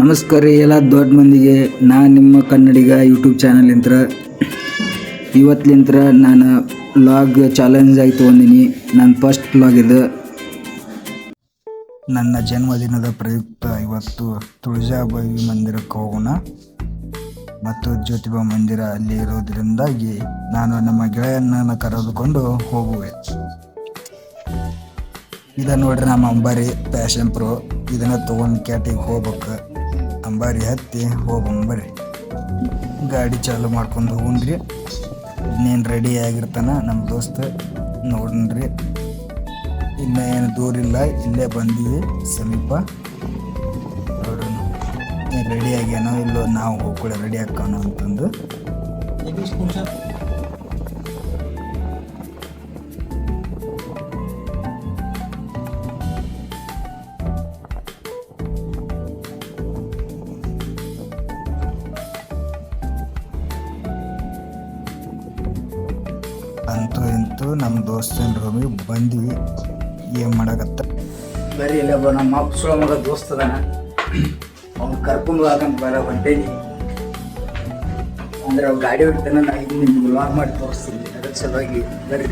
ನಮಸ್ಕಾರ ರೀ ಎಲ್ಲ ದೊಡ್ಡ ಮಂದಿಗೆ. ನಾನು ನಿಮ್ಮ ಕನ್ನಡಿಗ ಯೂಟ್ಯೂಬ್ ಚಾನಲಿಂತ್ರ ಇವತ್ತಿಂತ್ರ ನಾನು ಲಾಗ್ ಚಾಲೆಂಜ್ ಆಗಿ ತೊಗೊಂಡಿನಿ. ನನ್ನ ಫಸ್ಟ್ ಲಾಗ್ ಇದು. ನನ್ನ ಜನ್ಮದಿನದ ಪ್ರಯುಕ್ತ ಇವತ್ತು ತುಳಜಾಬಾಯಿ ಮಂದಿರಕ್ಕೆ ಹೋಗೋಣ. ಮತ್ತು ಜ್ಯೋತಿಬಾ ಮಂದಿರ ಅಲ್ಲಿ ಇರೋದ್ರಿಂದಾಗಿ ನಾನು ನಮ್ಮ ಗೆಳೆಯನ್ನ ಕರೆದುಕೊಂಡು ಹೋಗುವೆ. ಇದನ್ನು ನೋಡ್ರಿ ನಮ್ಮ ಅಂಬಾರಿ ಪ್ಯಾಷನ್ ಪ್ರೋ ಇದನ್ನ ತಗೊಂಡ್ ಕ್ಯಾಟಿಗೆ ಹೋಗ್ಬೇಕು. ಅಂಬಾರಿ ಹತ್ತಿ ಹೋಗ್ಬಂಬರ್ರಿ ಗಾಡಿ ಚಾಲು ಮಾಡ್ಕೊಂಡು ಹೋಗುಣ್ರಿ. ಇನ್ನೇನು ರೆಡಿ ಆಗಿರ್ತಾನೆ ನಮ್ಮ ದೋಸ್ತ ನೋಡ್ರಿ ಇನ್ನೇನು ದೂರಿಲ್ಲ ಇಲ್ಲೇ ಬಂದೀವಿ ಸಮೀಪ. ನೋಡ್ರಿ ರೆಡಿ ಆಗ್ಯಾನೋ ಇಲ್ಲೋ ನಾವು ಹೋಗ್ಕೊಳ್ಳಿ ರೆಡಿ ಹಾಕೋಣ ಅಂತಂದು. ಅಂತೂ ಇಂತೂ ನಮ್ಮ ದೋಸ್ತನ ರೂಮಿಗೆ ಬಂದ್ವಿ. ಏನು ಮಾಡಕತ್ತ? ಬರೀ ಇಲ್ಲ ನಮ್ಮ ಅಪ್ಪ ಸುಳ ಮಗ ದೋಸ್ತ ಅದಾನ. ಅವ್ನು ಕರ್ಕೊಂಡು ಹಾಕಂತ ಬರ ಹೊಂಟೇನಿ. ಅಂದ್ರೆ ಅವ್ನು ಗಾಡಿ ಹೊಡಿತಾನೆ ನಾ ಇದು ನಿಮ್ಗೆ ಲಾಗ್ ಮಾಡಿ ತೋರಿಸ್ತೀನಿ. ಅದ್ರ ಸಲುವಾಗಿ ಬರ್ರಿ.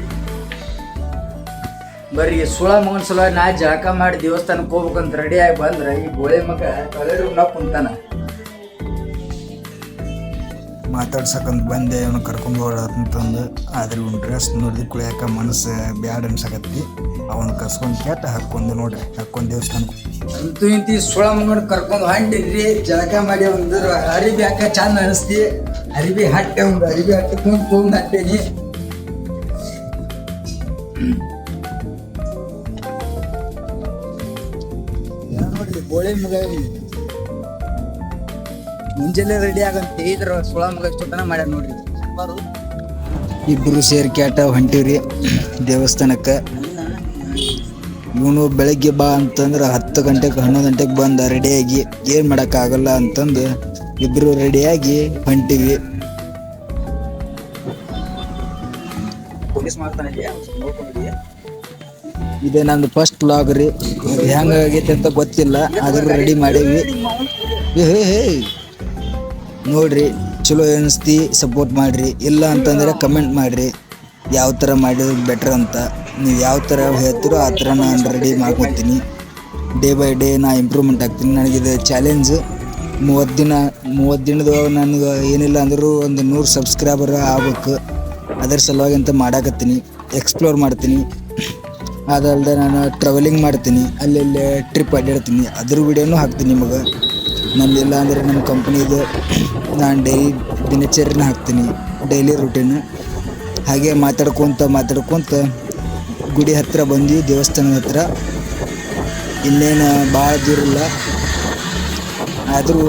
ಬರ್ರಿ ಸುಳ ಮಗನ ಸಲುವಾಗಿ ನಾ ಜಳಕ ಮಾಡಿ ದೇವಸ್ಥಾನಕ್ಕೆ ಹೋಗ್ಬೇಕಂತ ರೆಡಿ ಆಗಿ ಬಂದ್ರೆ ಈ ಗೋಳೆ ಮಗ ತಲೆ ನಾ ಕುಂತಾನ. ಮಾತಾಡ್ಸಕ್ಕಂತ ಬಂದೆ, ಅವನು ಕರ್ಕೊಂಡು ಹೋಗೋದಂತಂದು ಆದ್ರೆ ಇವ್ನು ಡ್ರೆಸ್ ನೋಡಿದ, ಕುಳಿಯಾಕ ಮನಸ್ಸು ಬ್ಯಾಡ್ ಅನ್ಸಕತ್ತಿ. ಅವನು ಕರ್ಸ್ಕೊಂಡು ಕೆಟ್ಟ ಹಾಕ್ಕೊಂಡು ನೋಡ್ರಿ ಹಾಕ್ಕೊಂಡು ದೇವಸ್ಥಾನ ಅಂತೂ ಇಂತಿ ಸುಳ ಮಗನ ಕರ್ಕೊಂಡು ಹಂಡಿದ್ರಿ ಜಳಕ ಮಾಡಿ ಒಂದು ಅರಿಬಿ ಹಾಕ ಚಂದ ಅನಿಸ್ತಿ. ಅರಿಬಿ ಹಟ್ಟೆ, ಒಂದು ಅರಿಬಿ ಹಟ್ಟಕೊಂಡು ತೊಗೊಂಡು ಹಟ್ಟೇನಿ. ನೋಡ್ರಿ ಗೋಳಿ ಮಗ ಮುಂಜಾನೆ ರೆಡಿ ಆಗಂತ ಇದ್ರ ಸುಳ ಮಗ ಇಷ್ಟೊತ್ತನ ಮಾಡ್ಯಾರ ನೋಡ್ರಿ. ಇಬ್ಬರು ಸೇರಿ ಕ್ಯಾಟ ಹೊಂಟಿವ್ರಿ ದೇವಸ್ಥಾನಕ್ಕೆ. ಇವನು ಬೆಳಗ್ಗೆ ಬಾ ಅಂತಂದ್ರೆ ಹತ್ತು ಗಂಟೆಗೆ ಹನ್ನೊಂದು ಗಂಟೆಗೆ ಬಂದ ರೆಡಿಯಾಗಿ ಏನು ಮಾಡೋಕ್ಕಾಗಲ್ಲ ಅಂತಂದು ಇಬ್ಬರು ರೆಡಿಯಾಗಿ ಹೊಂಟಿವಿ. ಇದೇ ನಂದು ಫಸ್ಟ್ ಲಾಗ್ ರೀ. ಹೆಂಗಾಗೈತೆ ಅಂತ ಗೊತ್ತಿಲ್ಲ ಆದ್ರೆ ರೆಡಿ ಮಾಡೀವಿ. ಏ ಹೇ ಹೇ ನೋಡ್ರಿ, ಚಲೋ ಅನಿಸ್ತಿ ಸಪೋರ್ಟ್ ಮಾಡ್ರಿ. ಇಲ್ಲ ಅಂತಂದ್ರೆ ಕಮೆಂಟ್ ಮಾಡ್ರಿ. ಯಾವ ಥರ ಮಾಡಿದ್ರೆ ಬೆಟ್ರ್ ಅಂತ. ನೀವು ಯಾವ ಥರ ಹೇಳ್ತೀರೋ ಆ ಥರ ನಾನು ರೆಡಿ ಮಾಡ್ಕೊತೀನಿ. ಡೇ ಬೈ ಡೇ ನಾ ಇಂಪ್ರೂವ್ಮೆಂಟ್ ಆಗ್ತೀನಿ. ನನಗಿದು ಚಾಲೆಂಜ್ ಮೂವತ್ತು ದಿನ ಮೂವತ್ತು ದಿನದೊಳಗೆ ನನಗೆ ಏನಿಲ್ಲ ಅಂದರೂ ಒಂದು ನೂರು ಸಬ್ಸ್ಕ್ರೈಬರ್ ಆಗ್ಬೇಕು. ಅದರ ಸಲುವಾಗಿ ಅಂತ ಮಾಡಾಕತ್ತೀನಿ. ಎಕ್ಸ್ಪ್ಲೋರ್ ಮಾಡ್ತೀನಿ. ಅದಲ್ಲದೆ ನಾನು ಟ್ರಾವೆಲಿಂಗ್ ಮಾಡ್ತೀನಿ. ಅಲ್ಲೆಲ್ಲೇ ಟ್ರಿಪ್ ಅಡ್ಡಾಡ್ತೀನಿ. ಅದ್ರ ವಿಡಿಯೋನು ಹಾಕ್ತೀನಿ ನಿಮಗೆ. ನಮ್ದಿಲ್ಲ ಅಂದರೆ ನಮ್ಮ ಕಂಪ್ನಿದು ನಾನು ಡೈಲಿ ದಿನಚರಿನ ಹಾಕ್ತೀನಿ. ಡೈಲಿ ರೂಟೀನ್ ಹಾಗೆ ಮಾತಾಡ್ಕೊತ ಮಾತಾಡ್ಕೊತ ಗುಡಿ ಹತ್ತಿರ ಬಂದ್ವಿ, ದೇವಸ್ಥಾನದ ಹತ್ತಿರ ಇನ್ನೇನು ಭಾಳ ದೂರ ಇಲ್ಲ. ಆದರೂ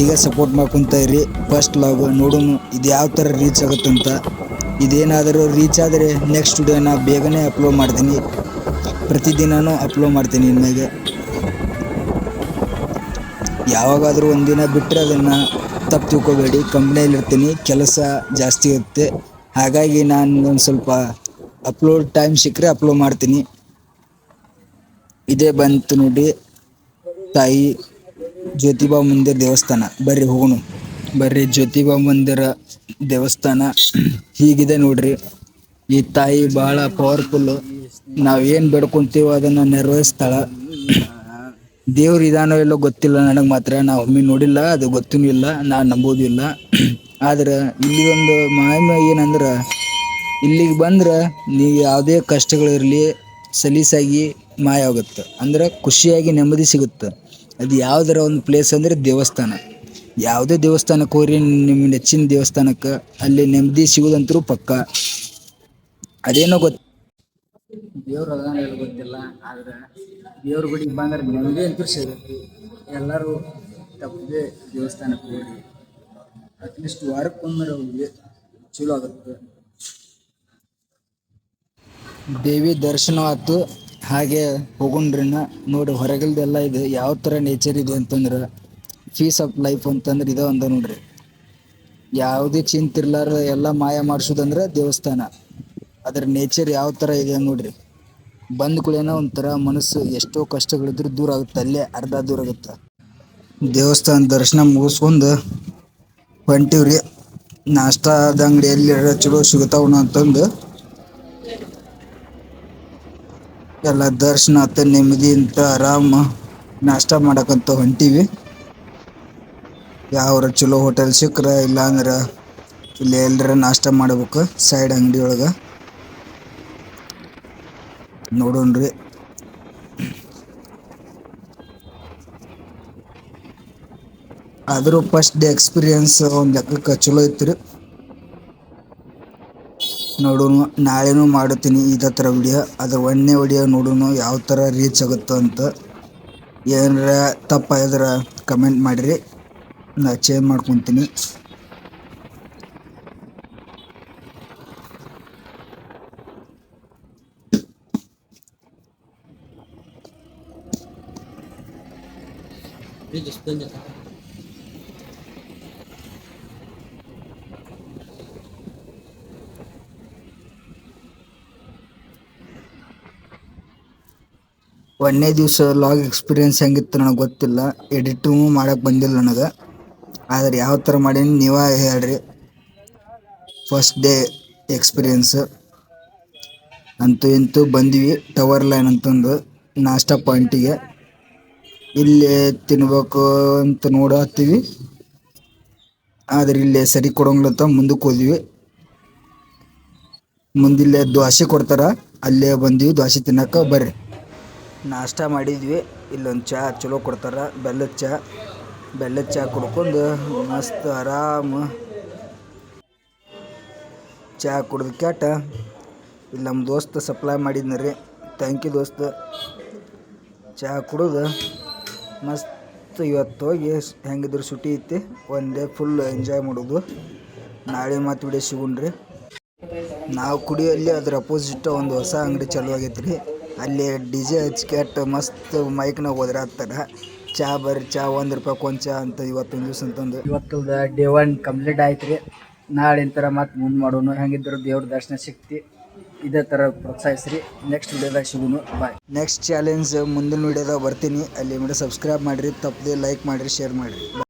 ಈಗ ಸಪೋರ್ಟ್ ಮಾಡ್ಕೊತ ಇರಿ. ಫಸ್ಟ್ ಲಾಗ್ ನೋಡೋಣ, ಇದು ಯಾವ ಥರ ರೀಚ್ ಆಗುತ್ತಂತ ಇದೇನಾದರೂ ರೀಚ್ ಆದರೆ ನೆಕ್ಸ್ಟ್ ವಿಡಿಯೋನ ಬೇಗನೆ ಅಪ್ಲೋಡ್ ಮಾಡ್ತೀನಿ. ಪ್ರತಿದಿನವೂ ಅಪ್ಲೋಡ್ ಮಾಡ್ತೀನಿ ಇನ್ಮೇಲೆ. ಯಾವಾಗಾದರೂ ಒಂದಿನ ಬಿಟ್ಟರೆ ಅದನ್ನು ತಪ್ಪು ತಿಳ್ಕೊಬೇಡಿ. ಕಂಪ್ನಿಯಲ್ಲಿ ಇರ್ತೀನಿ ಕೆಲಸ ಜಾಸ್ತಿ ಇರುತ್ತೆ. ಹಾಗಾಗಿ ನಾನು ಒಂದು ಸ್ವಲ್ಪ ಅಪ್ಲೋಡ್ ಟೈಮ್ ಸಿಕ್ಕರೆ ಅಪ್ಲೋಡ್ ಮಾಡ್ತೀನಿ. ಇದೇ ಬಂತು ನೋಡಿ, ತಾಯಿ ಜ್ಯೋತಿಬಾ ಮಂದಿರ ದೇವಸ್ಥಾನ. ಬರ್ರಿ ಹೋಗೋಣ. ಬರ್ರಿ ಜ್ಯೋತಿಬಾ ಮಂದಿರ ದೇವಸ್ಥಾನ. ಹೀಗಿದೆ ನೋಡ್ರಿ. ಈ ತಾಯಿ ಭಾಳ ಪವರ್ಫುಲ್ಲು ನಾವು ಏನು ಬೇಡ್ಕೊಂತೀವೋ ಅದನ್ನು ನೆರವೇರಿಸ್ತಾಳ. ದೇವ್ರ ಇದಾನೋ ಎಲ್ಲೋ ಗೊತ್ತಿಲ್ಲ, ನನಗೆ ಮಾತ್ರ. ನಾ ಒಮ್ಮೆ ನೋಡಿಲ್ಲ, ಅದು ಗೊತ್ತೂ ಇಲ್ಲ ನಾ ನಂಬೋದು ಇಲ್ಲ. ಆದ್ರೆ ಇಲ್ಲಿ ಒಂದು ಮಹಿಮೆ ಏನಂದ್ರೆ, ಇಲ್ಲಿಗೆ ಬಂದ್ರೆ ನೀವು ಯಾವುದೇ ಕಷ್ಟಗಳಿರಲಿ ಸಲೀಸಾಗಿ ಮಾಯ ಆಗುತ್ತೆ ಅಂದ್ರೆ ಖುಷಿಯಾಗಿ ನೆಮ್ಮದಿ ಸಿಗುತ್ತೆ. ಅದು ಯಾವುದರ ಒಂದು ಪ್ಲೇಸ್ ಅಂದ್ರೆ ದೇವಸ್ಥಾನ. ಯಾವುದೇ ದೇವಸ್ಥಾನಕ್ಕೆ ಹೋಗ್ರಿ ನಿಮ್ಮ ನೆಚ್ಚಿನ ದೇವಸ್ಥಾನಕ್ಕೆ, ಅಲ್ಲಿ ನೆಮ್ಮದಿ ಸಿಗೋದಂತರೂ ಪಕ್ಕ. ಅದೇನೋ ಗೊತ್ತು ದೇವ್ರ ಅದಾನ ಇಲ್ಲ ಗೊತ್ತಿಲ್ಲ, ಆದ್ರೆ ದೇವ್ರ ಗುಡಿಗೆ ಬಂದ್ರೆ ನೆಮ್ಮದಿ ಅಂತೂ ಎಲ್ಲರೂ ತಪ್ಪದೆ ದೇವಸ್ಥಾನಕ್ಕೆ ಹೋಗಿ ಅಟ್ಲೀಸ್ಟ್ ವಾರಕ್ಕೊಮ್ಮೆ ಹೋಗಿ ಚಲೋ ಆಗುತ್ತೆ. ದೇವಿ ದರ್ಶನ ಆಯ್ತು ಹಾಗೆ ಹೋಗುಂಡ್ರಿನ. ನೋಡಿ, ಹೊರಗಲ್ದೆಲ್ಲ ಇದೆ ಯಾವ ಥರ ನೇಚರ್ ಇದೆ ಅಂತಂದ್ರೆ ಫೀಸ್ ಆಫ್ ಲೈಫ್ ಅಂತಂದ್ರೆ ಇದ ಒಂದ ನೋಡ್ರಿ. ಯಾವುದೇ ಚಿಂತಿರ್ಲಾರ ಎಲ್ಲ ಮಾಯ ಮಾಡಿಸೋದಂದ್ರೆ ದೇವಸ್ಥಾನ. ಅದ್ರ ನೇಚರ್ ಯಾವ ತರ ಇದೆ ನೋಡ್ರಿ. ಬಂದ ಕೂಡೇನ ಒಂಥರ ಮನಸ್ಸು ಎಷ್ಟೋ ಕಷ್ಟಗಳಿದ್ರು ದೂರ ಆಗುತ್ತೆ, ಅಲ್ಲೇ ಅರ್ಧ ದೂರ ಆಗುತ್ತೆ. ದೇವಸ್ಥಾನ ದರ್ಶನ ಮುಗಿಸ್ಕೊಂಡು ಹೊಂಟಿವ್ರಿ. ನಾಷ್ಟಾದ ಅಂಗಡಿ ಎಲ್ಲಿ ಚಲೋ ಸಿಗುತ್ತಾವ ಅಂತಂದು. ಎಲ್ಲ ದರ್ಶನ ಆತ ನೆಮ್ಮದಿಯಿಂದ ಆರಾಮ ನಾಷ್ಟ ಮಾಡಕ್ಕಂತ ಹೊಂಟಿವಿ. ಯಾವ್ರ ಚಲೋ ಹೋಟೆಲ್ ಸಿಕ್ಕ್ರ, ಇಲ್ಲಾಂದ್ರ ಇಲ್ಲಿ ಎಲ್ರ ನಾಷ್ಟ ಮಾಡ್ಬೇಕು ಸೈಡ್ ಅಂಗಡಿ ಒಳಗೆ ನೋಡೋಣ್ರಿ. ಆದರೂ ಫಸ್ಟ್ ಡೇ ಎಕ್ಸ್ಪೀರಿಯನ್ಸ್ ಒಂದು ಲೆಕ್ಕಕ್ಕೆ ಚಲೋ ಇತ್ತು ನೋಡೋಣ, ನಾಳೆನೂ ಮಾಡುತ್ತೀನಿ ಇದೇ ಥರ ವಿಡಿಯೋ ಅದ್ರ ಒಂದನೇ ವಿಡಿಯೋ ನೋಡೋಣ, ಯಾವ ಥರ ರೀಚ್ ಆಗುತ್ತೋ ಅಂತ. ಏನಾರ ತಪ್ಪಾದ್ರೆ ಕಮೆಂಟ್ ಮಾಡಿರಿ. ನಾ ಚೇಂಜ್ ಮಾಡ್ಕೊತೀನಿ. ಒಂದನೇ ದಿವಸ ಲಾಗ್ ಎಕ್ಸ್ಪೀರಿಯನ್ಸ್ ಹೆಂಗಿತ್ತು ನನಗೆ ಗೊತ್ತಿಲ್ಲ. ಎಡಿಟೂ ಮಾಡಕ್ಕೆ ಬಂದಿಲ್ಲ ನನಗೆ. ಆದ್ರೆ ಯಾವ ಥರ ಮಾಡೀನಿ ನೀವೇ ಹೇಳ್ರಿ. ಫಸ್ಟ್ ಡೇ ಎಕ್ಸ್ಪೀರಿಯನ್ಸ್ ಅಂತೂ ಇಂತೂ ಬಂದ್ವಿ ಟವರ್ ಲೈನ್ ಅಂತಂದು, ನಾಷ್ಟ ಪಾಯಿಂಟಿಗೆ ಇಲ್ಲಿ ತಿನ್ಬೇಕು ಅಂತ ನೋಡತ್ತೀವಿ ಆದ್ರೆ ಇಲ್ಲೇ ಸರಿ ಕೊಡೋಂಗ್ಲತ್ತ ಮುಂದಕ್ಕೆ ಹೋದ್ವಿ. ಮುಂದಿಲ್ಲೇ ದ್ವಾಸೆ ಕೊಡ್ತಾರ. ಅಲ್ಲೇ ಬಂದ್ವಿ ದ್ವಾಸೆ ತಿನ್ನಕ್ಕೆ ಬರ್ರಿ. ನಾಷ್ಟ ಮಾಡಿದ್ವಿ. ಇಲ್ಲೊಂದು ಚಹಾ ಚಲೋ ಕೊಡ್ತಾರ. ಬೆಲ್ಲದ ಚಹಾ ಬೆಲ್ಲದ ಚಹಾ ಕುಡ್ಕೊಂಡು ಮಸ್ತ್ ಆರಾಮ. ಚಹಾ ಕುಡ್ದು ಕ್ಯಾಟ. ಇಲ್ಲಿ ನಮ್ಮ ದೋಸ್ತ ಸಪ್ಲೈ ಮಾಡಿದ್ನ ರೀ. ಥ್ಯಾಂಕ್ ಯು ದೋಸ್ತ. ಚಹಾ ಕುಡಿದು. ಮಸ್ತ್ ಇವತ್ತು ಹೋಗಿ ಹೆಂಗಿದ್ರು ಸುಟಿ ಐತಿ, ಒಂದೇ ಫುಲ್ ಎಂಜಾಯ್ ಮಾಡೋದು. ನಾಳೆ ಮತ್ತೆ ವಿಡಿಯೋ ಸಿಗುಣ್ರಿ. ನಾವು ಕುಡಿಯಲ್ಲಿ ಅದ್ರ ಅಪೋಸಿಟ್ ಒಂದು ಹೊಸ ಅಂಗಡಿ ಚಾಲು ಆಗೈತೆ ಅಲ್ಲಿ ಡಿ ಜೆ ಹಚ್ಕೆಟ್ ಮಸ್ತ್ ಮೈಕ್ನಾಗ ಹೋದ್ರೆ ಹತ್ತಾರ ಚಾ ಬರ್ರಿ, ಚಾ ಒಂದು ರೂಪಾಯಿ ಕೊಂಚ ಅಂತ ಇವತ್ತೊಂದು ದಿವ್ಸ ಅಂತಂದು. ಇವತ್ತು ಡೇ ಒನ್ ಕಂಪ್ಲೀಟ್ ಆಯ್ತು ರೀ ನಾಳೆ ಇಂತರ ಮತ್ತೆ ಮುಂದೆ ಮಾಡೋಣ ಹೆಂಗಿದ್ರು ದೇವ್ರ ದರ್ಶನ ಸಿಕ್ತಿ ಇದೇ ಥರ ಪ್ರೋತ್ಸಾಹಿಸ್ರಿ. ನೆಕ್ಸ್ಟ್ ವಿಡಿಯೋದಾಗ ಸಿಗೋನು ಬಾಯ್ ನೆಕ್ಸ್ಟ್ ಚಾಲೆಂಜ್ ಮುಂದಿನ ವಿಡಿಯೋದಾಗ ಬರ್ತೀನಿ. ಅಲ್ಲಿ ವಿಡಿಯೋ ಸಬ್ಸ್ಕ್ರೈಬ್ ಮಾಡಿರಿ, ತಪ್ಪದೆ ಲೈಕ್ ಮಾಡಿರಿ ಶೇರ್ ಮಾಡಿರಿ.